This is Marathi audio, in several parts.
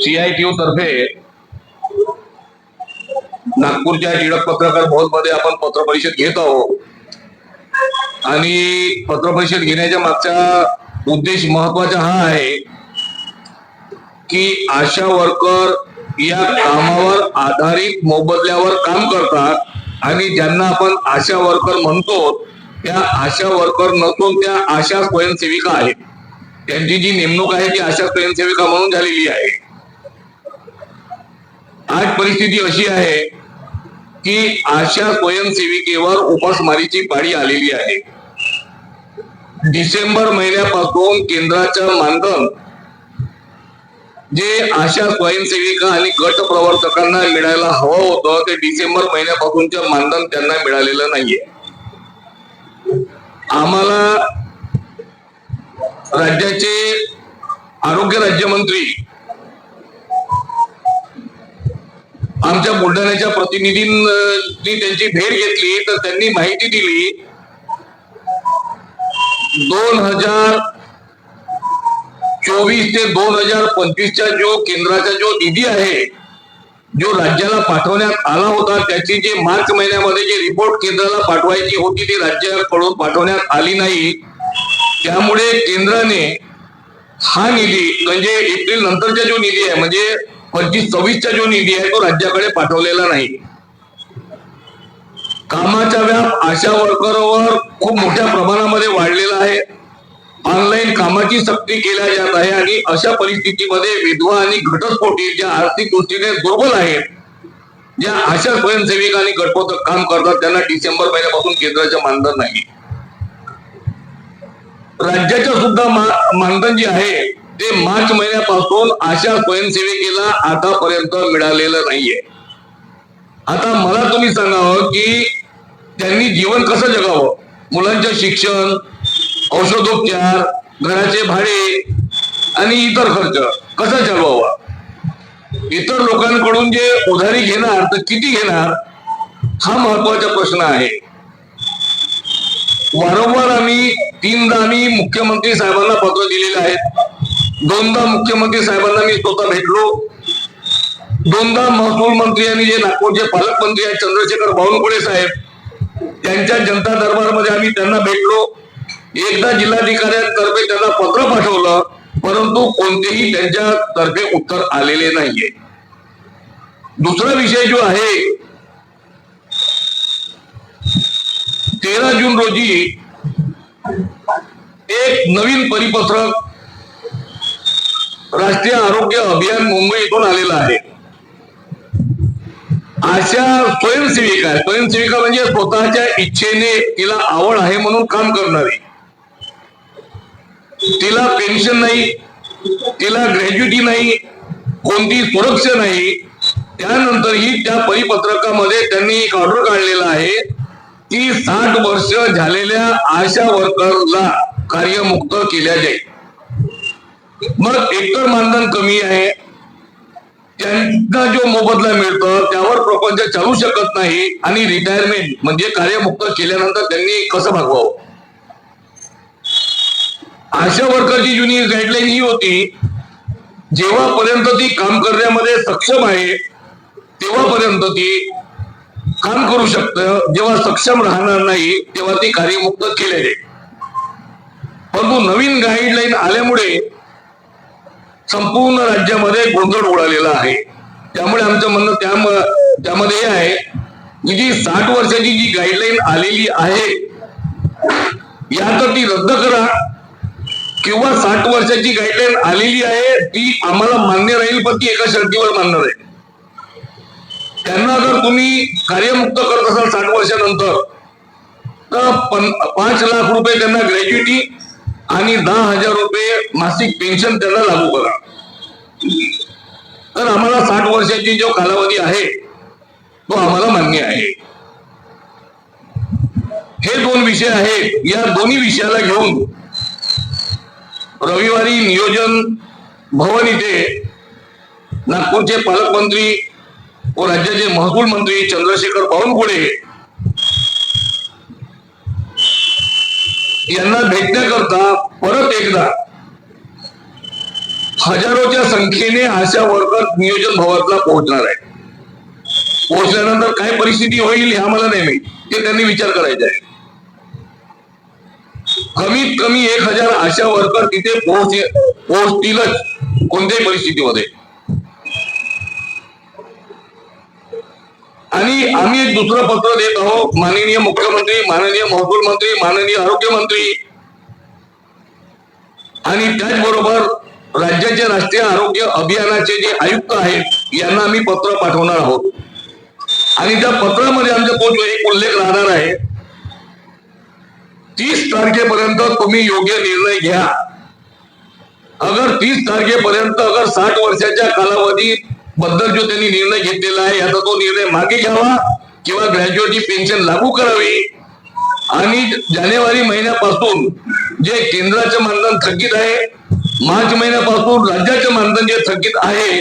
सीआयटीयू तर्फे नागपूरच्या टिळक पत्रकार भवनमध्ये आपण पत्रपरिषद घेत आहोत. आणि पत्र परिषद घेण्याच्या मागचा उद्देश महत्त्वाचा हा आहे की आशा वर्कर या कामावर आधारित मोबदल्यावर काम करतात आणि ज्यांना आपण आशा वर्कर म्हणतो त्या आशा वर्कर नसून त्या आशा स्वयंसेविका आहेत. त्यांची जी नेमणूक आहे ती आशा स्वयंसेविका म्हणून झालेली आहे. आज परिस्थिती अशी आहे की आशा स्वयंसेविकेवर उपासमारीची पाळी आलेली आहे. डिसेंबर महिन्यापासून केंद्राच्या मानधन जे आशा स्वयंसेविका आणि गट प्रवर्तकांना मिळायला हवं होतं ते डिसेंबर महिन्यापासूनच्या मानधन त्यांना मिळालेलं नाहीये. आम्हाला राज्याचे आरोग्य राज्यमंत्री आमच्या बुलढाण्याच्या प्रतिनिधींनी त्यांची भेट घेतली तर त्यांनी माहिती दिली. दोन हजार चोवीस ते दोन हजार पंचवीसच्या जो केंद्राचा जो निधी आहे जो राज्याला पाठवण्यात आला होता त्याची जे मार्च महिन्यामध्ये जे रिपोर्ट केंद्राला पाठवायची होती ती राज्याकडून पाठवण्यात आली नाही. त्यामुळे केंद्राने हा निधी म्हणजे एप्रिल नंतरचा जो निधी आहे म्हणजे पंचवीस सव्वीसचा जो निधी आहे तो राज्याकडे पाठवलेला नाही. कामाचा व्याप आशा वर्करवर खूप मोठ्या प्रमाणामध्ये वाढलेला आहे. ऑनलाईन कामाची सक्ती केल्या जात आहे आणि अशा परिस्थितीमध्ये विधवा आणि घटस्फोटी ज्या आर्थिक दृष्टीने दुर्बल आहेत ज्या आशा स्वयंसेविका आणि गटपोतक काम करतात त्यांना डिसेंबर महिन्यापासून केंद्राचं मानधन नाही. राज्याच्या सुद्धा मानधन जे आहे ते मार्च महिन्यापासून अशा स्वयंसेविकेला आतापर्यंत मिळालेलं नाहीये. आता मला तुम्ही सांगावं की त्यांनी जीवन कसं जगावं? मुलांचं शिक्षण औषधोपचार घराचे भाडे आणि इतर खर्च कसा जगवावा इतर लोकांकडून जे उधारी घेणार तर किती घेणार? हा महत्त्वाचा प्रश्न आहे. वारंवार आम्ही तीनदा आम्ही मुख्यमंत्री साहेबांना पत्र दिलेले आहेत दोनदा मुख्यमंत्री साहेबांना मी स्वतः भेटलो. दोनदा महसूल मंत्री आणि जे नागपूरचे पालकमंत्री आहेत चंद्रशेखर बावनकुळे साहेब त्यांच्या जनता दरबारमध्ये आम्ही त्यांना भेटलो. एकदा जिल्हाधिकाऱ्यांतर्फे त्यांना पत्र पाठवलं परंतु कोणतेही त्यांच्या तर्फे उत्तर आलेले नाहीये. दुसरा विषय जो आहे तेरा जून रोजी एक नवीन परिपत्रक राष्ट्रीय आरोग्य अभियान मुंबई इथून आलेलं आहे. अशा स्वयंसेविका आहे. स्वयंसेविका म्हणजे स्वतःच्या इच्छेने तिला आवड आहे म्हणून काम करणारी. तिला पेन्शन नाही तिला ग्रॅज्युटी नाही कोणती सुरक्षा नाही त्यानंतरही त्या परिपत्रकामध्ये त्यांनी एक ऑर्डर काढलेला आहे की साठ वर्ष झालेल्या आशा वर्करला कार्यमुक्त केल्या जाईल. मग एकतर मानधन कमी आहे. त्यांना जो मोबदला मिळतो त्यावर प्रपंच चालू शकत नाही आणि रिटायरमेंट म्हणजे कार्यमुक्त केल्यानंतर त्यांनी कसं भागवावं? आशा वर्करची जुनी गाईडलाईन ही होती जेव्हापर्यंत ती काम करण्यामध्ये सक्षम आहे तेव्हापर्यंत ती काम करू शकतं. जेव्हा सक्षम राहणार नाही तेव्हा ती कार्यमुक्त केले जाईल परंतु नवीन गाईडलाईन आल्यामुळे संपूर्ण राज्यामध्ये गोंधळ उडालेला आहे. त्यामुळे आमचं म्हणणं त्या त्यामध्ये हे आहे. की जी साठ वर्षाची जी गाईडलाईन आलेली आहे या तर ती रद्द करा. किंवा साठ वर्षाची गाईडलाईन आलेली आहे ती आम्हाला मान्य राहील पण ती एका शर्तीवर मानणार आहे त्यांना जर तुम्ही कार्यमुक्त करत असाल साठ वर्षानंतर तर पाच लाख रुपये त्यांना ग्रॅज्युटी आणि दहा हजार रुपये मासिक पेन्शन त्यांना लागू करा. तर आम्हाला साठ वर्षाची जो कालावधी आहे तो आम्हाला मान्य आहे. हे दोन विषय आहेत या दोन्ही विषयाला घेऊन रविवारी नियोजन भवन इथे नागपूरचे पालकमंत्री व राज्याचे महसूल मंत्री चंद्रशेखर बावनकुळे यांना भेटण्याकरता परत एकदा हजारोच्या संख्येने आशा वर्कर नियोजन भवनला पोहोचणार आहे. पोहोचल्यानंतर काय परिस्थिती होईल ह्या मला नाही माहीत ते त्यांनी विचार करायचा आहे. कमीत कमी एक हजार आशा वर्कर तिथे पोहोच पोहोचतीलच कोणत्याही परिस्थितीमध्ये. आणि आम्ही एक दुसरं पत्र देत आहोत. माननीय मुख्यमंत्री माननीय महसूल मंत्री माननीय आरोग्य मंत्री. आणि त्याचबरोबर राज्याचे राष्ट्रीय आरोग्य अभियानाचे जे आयुक्त आहेत यांना आम्ही पत्र पाठवणार आहोत. आणि त्या पत्रामध्ये आमच्या पोच एक उल्लेख राहणार आहे. तीस तारखेपर्यंत तुम्ही योग्य निर्णय घ्या. अगर तीस तारखेपर्यंत अगर साठ वर्षाच्या कालावधीत बद्दल जो त्यांनी निर्णय घेतलेला आहे याचा तो निर्णय मागे घ्यावा किंवा ग्रॅज्युएटी पेन्शन लागू करावी. आणि जानेवारी महिन्यापासून जे केंद्राचे मानधन थकीत आहे मार्च महिन्यापासून राज्याचे मानधन जे थकीत आहे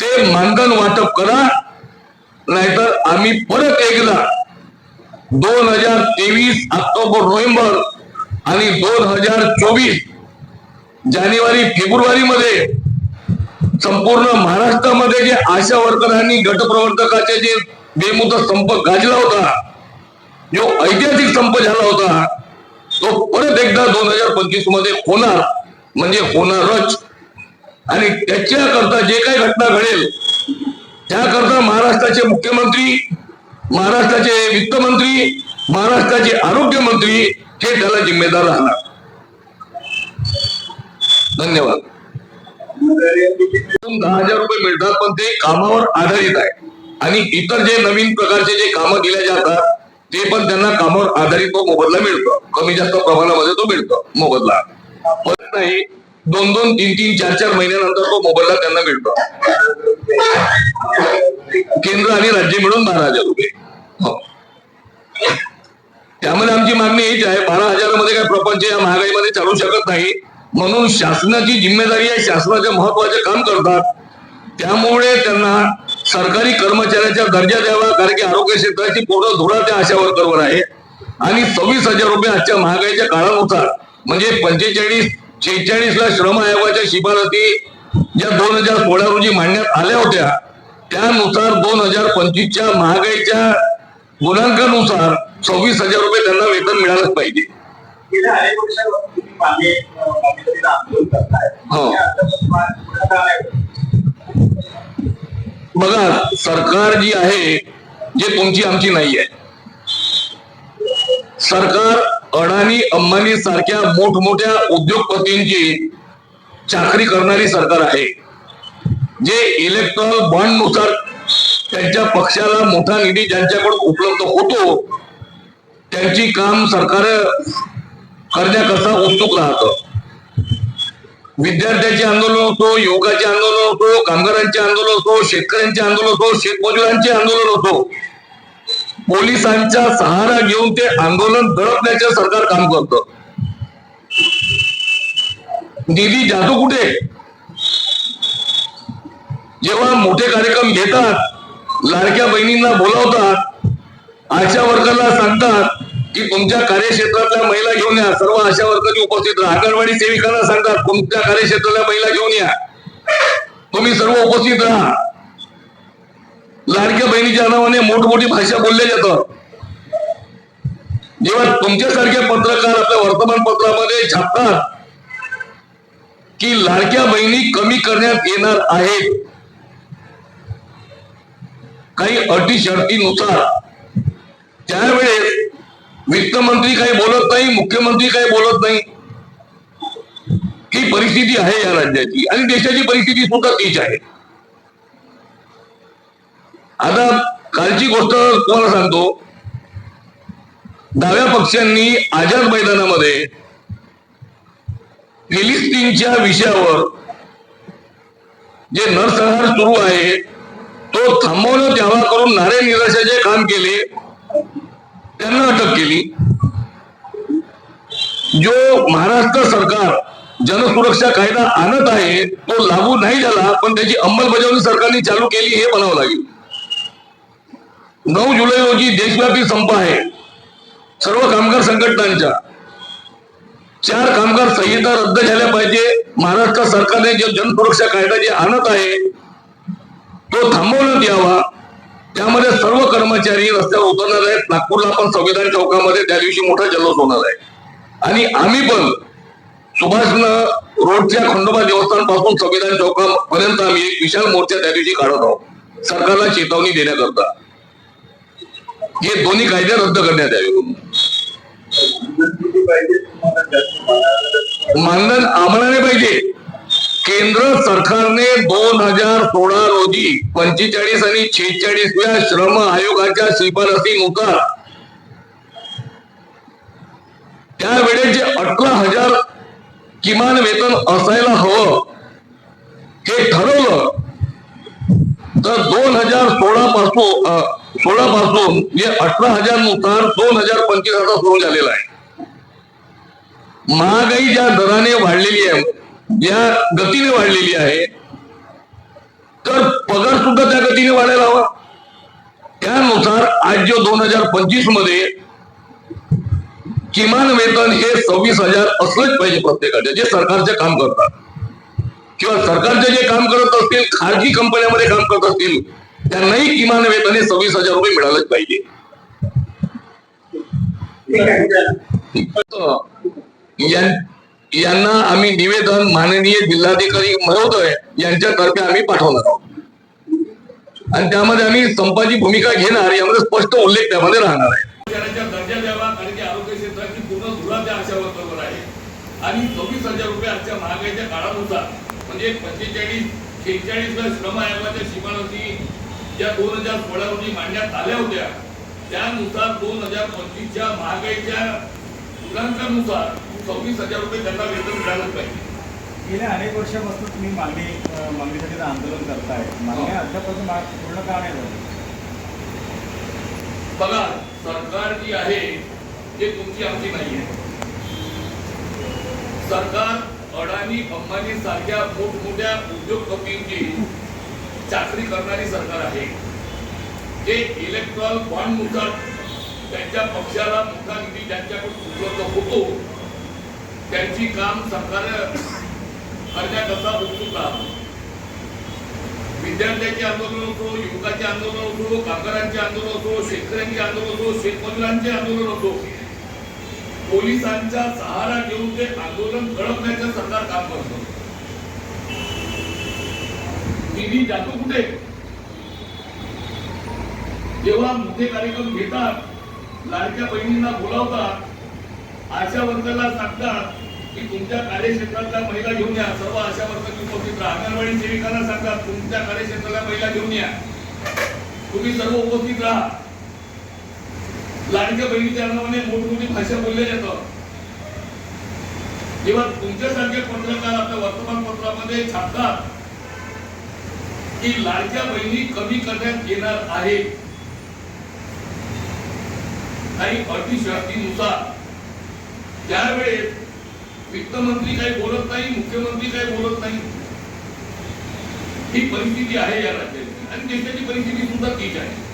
ते मानधन वाटप करा. नाहीतर आम्ही परत एकदा दोन हजार तेवीस ऑक्टोबर नोव्हेंबर आणि दोन हजार चोवीस जानेवारी फेब्रुवारी मध्ये संपूर्ण महाराष्ट्रामध्ये जे आशा वर्करांनी गटप्रवर्तकाचे जे बेमुदत संप गाजला होता जो ऐतिहासिक संप झाला होता तो परत एकदा दोन हजार पंचवीसमध्ये होणार म्हणजे होणारच. आणि त्याच्याकरता जे काही घटना घडेल त्याकरता महाराष्ट्राचे मुख्यमंत्री महाराष्ट्राचे वित्तमंत्री महाराष्ट्राचे आरोग्यमंत्री हे त्याला जिम्मेदार राहणार. धन्यवाद. दहा हजार रुपये मिळतात पण ते कामावर आधारित आहे. आणि इतर जे नवीन प्रकारचे जे कामं दिल्या जातात ते पण त्यांना कामावर आधारित तो मोबदला मिळतो. कमी जास्त प्रमाणामध्ये तो मिळतो मोबदला. पण नाही दोन दोन तीन तीन चार चार महिन्यानंतर तो मोबदला त्यांना मिळतो. केंद्र आणि राज्य मिळून बारा हजार रुपये. हो. त्यामध्ये आमची मागणी हीच आहे बारा हजारामध्ये काय प्रपंच या महागाईमध्ये चालू शकत नाही. म्हणून शासनाची जिम्मेदारी आहे शासनाचे महत्त्वाचे काम करतात. त्यामुळे त्यांना सरकारी कर्मचाऱ्याचा दर्जा द्यावा कारण की आरोग्य क्षेत्राची पूर्ण धुरा त्या आशा वर्करवर आहे. आणि सव्वीस हजार रुपये आजच्या महागाईच्या काळानुसार म्हणजे पंचेचाळीस शेहेचाळीस ला श्रम आयोगाच्या शिफारसी ज्या दोन हजार सोळा रोजी मांडण्यात आल्या होत्या त्यानुसार दोन हजार पंचवीसच्या महागाईच्या गुणांकानुसार सव्वीस हजार रुपये त्यांना वेतन मिळालंच पाहिजे. हो. बघा सरकार जी आहे जे तुमची आमची नाही आहे. सरकार अडाणी अंबानी सारख्या मोठमोठ्या उद्योगपतींची चाकरी करणारी सरकार आहे. जे इलेक्ट्रॉल बॉन्डनुसार त्यांच्या पक्षाला मोठा निधी ज्यांच्याकडून उपलब्ध होतो त्यांची काम सरकार करण्याकरता उत्सुक राहतं. विद्यार्थ्यांचे आंदोलन असो युवकाचे आंदोलन असो कामगारांचे आंदोलन असो शेतकऱ्यांचे आंदोलन असो शेतमजुरांचे आंदोलन असो पोलिसांचा सहारा घेऊन ते आंदोलन दडपण्याचे सरकार काम करतं. निधी जातो कुठे? जेव्हा मोठे कार्यक्रम घेतात लाडक्या बहिणींना बोलावतात आशा वर्गाला सांगतात की तुमच्या कार्यक्षेत्रातल्या महिला घेऊन या. सर्व आशा वर्करची उपस्थित राहा. अंगणवाडी सेविकांना सांगतात तुमच्या कार्यक्षेत्रातल्या महिला घेऊन या. तुम्ही सर्व उपस्थित राहा. लाडक्या बहिणीच्या नावाने मोठमोठी भाषा बोलल्या जातात जेव्हा तुमच्यासारखे पत्रकार आपल्या वर्तमानपत्रामध्ये छापतात की लाडक्या बहिणी कमी करण्यात येणार आहेत. काही अटी शर्तीनुसार. त्यावेळेस वित्तमंत्री काही बोलत नाही मुख्यमंत्री काही बोलत नाही. ही परिस्थिती आहे या राज्याची आणि देशाची परिस्थिती सुद्धा तीच आहे. आता कालची गोष्ट तुम्हाला सांगतो? डाव्या पक्षांनी आझाद मैदानामध्ये फिलिस्तीनच्या विषयावर जे नरसंहार सुरू आहे तो थांबवणं त्यावा करून नारे निराशाचे काम केले. त्यांना अटक केली. जो महाराष्ट्र सरकार जनसुरक्षा कायदा आणत आहे तो लागू नाही झाला पण त्याची अंमलबजावणी सरकारने चालू केली हे म्हणावं लागेल. नऊ जुलै रोजी देशव्यापी संप आहे. सर्व कामगार संघटनांच्या चार कामगार संहिता रद्द झाल्या पाहिजे. महाराष्ट्र सरकारने जे जनसुरक्षा कायदा जे आणत आहे तो थांबवण्यात यावा. त्यामध्ये सर्व कर्मचारी रस्त्यावर उतरणार आहेत. नागपूरला पण संविधान चौकामध्ये त्या दिवशी मोठा जल्लोष होणार आहे. आणि आम्ही पण सुभाष रोडच्या खंडोबा देवस्थानपासून संविधान चौकापर्यंत आम्ही एक विशाल मोर्चा त्या दिवशी काढत आहोत. सरकारला चेतावणी देण्याकरता. हे दोन्ही कायदे रद्द करण्यात यावे मानधन आम्हाला नाही पाहिजे. केंद्र सरकारने दोन हजार सोळा रोजी पंचेचाळीस आणि शेहेचाळीसव्या श्रम आयोगाच्या शिफारसीनुसार त्यावेळेस जे अठरा हजार किमान वेतन असायला हवं हे ठरवलं. तर दोन हजार सोळा पासून सोळा पासून जे अठरा हजारनुसार दोन हजार पंचवीस हजार सुरू झालेला आहे. महागाई ज्या दराने वाढलेली आहे ज्या गतीने वाढलेली आहे तर पगार सुद्धा त्या गतीने वाढायला हवा. त्यानुसार आज जो दोन हजार पंचवीसमध्ये किमान वेतन हे सव्वीस हजार असलंच पाहिजे प्रत्येकाचे जे सरकारचे काम करतात. किंवा सरकारचे जे काम करत असतील खाजगी कंपन्यामध्ये काम करत असतील त्यांनाही किमान वेतन हे सव्वीस हजार रुपये मिळालंच पाहिजे. ठीक आहे. यां- यांना आम्ही निवेदन माननीय जिल्हाधिकारी महोदय यांच्यातर्फे आम्ही पाठवणार आहोत. आणि त्यामध्ये आम्ही संपाची भूमिका घेणार यामध्ये स्पष्ट उल्लेख त्यामध्ये राहणार आहे. आरोग्य क्षेत्राची पूर्ण आहे. आणि चोवीस हजार रुपये आजच्या महागाईच्या काळानुसार म्हणजे पंचेचाळीस शेहेचाळीस श्रम आयोगाच्या शिफारसी ज्या दोन हजार सोळा रोजी मांडण्यात आल्या होत्या त्यानुसार दोन हजार पंचवीसच्या महागाईच्या गुणांकानुसार सव्वीस हजार रुपये त्यांना वेतन मिळालंच पाहिजे गेल्या अनेक वर्षापासून तुम्ही मागणी मागणीसाठी आंदोलन करताय. मागणी अद्यापासून मा- पूर्ण का नाही झाली? बघा सरकार जी आहे ते तुमची आमची नाही आहे. सरकार अडाणी अंबानी सारख्या मोठमोठ्या उद्योगपतींची चाकरी करणारी सरकार आहे. जे इलेक्ट्रॉल बॉन्डनुसार त्यांच्या पक्षाला मोठा निधी ज्यांच्याकडून उपलब्ध होतो त्यांची काम सरकार करण्याकरता उत्सुक राहतो विद्यार्थ्यांचे आंदोलन असो युवकाचे आंदोलन असो कामगारांचे आंदोलन असो शेतकऱ्यांचे आंदोलन असो शेतमजुरांचे आंदोलन असो पोलिसांचा सहारा घेऊन ते आंदोलन घडवण्याचं सरकार काम करतो. निधी जातो कुठे? जेव्हा मोठे कार्यक्रम घेतात लाडक्या बहिणींना बोलावतात आशा वर्गाला सांगतात की तुमच्या कार्यक्षेत्रातल्या महिला घेऊन या. सर्व आशा वर्गाची उपस्थित राहा. अंगणवाडी सेविकांना सांगा तुमच्या कार्यक्षेत्रातल्या महिला घेऊन या. तुम्ही सर्व उपस्थित राहा. लाडक्या बहिणीच्या नावाने मोठमोठी भाषा बोलल्या जातं. जेव्हा तुमच्यासारखे पत्रकार आपल्या वर्तमानपत्रामध्ये छापतात की लाडक्या बहिणी कमी करण्यात येणार आहे. काही अटी शर्तीनुसार त्यावेळेस वित्तमंत्री काही बोलत नाही मुख्यमंत्री काही बोलत नाही. ही परिस्थिती आहे या राज्याची. आणि देशाची परिस्थिती सुद्धा तीच आहे.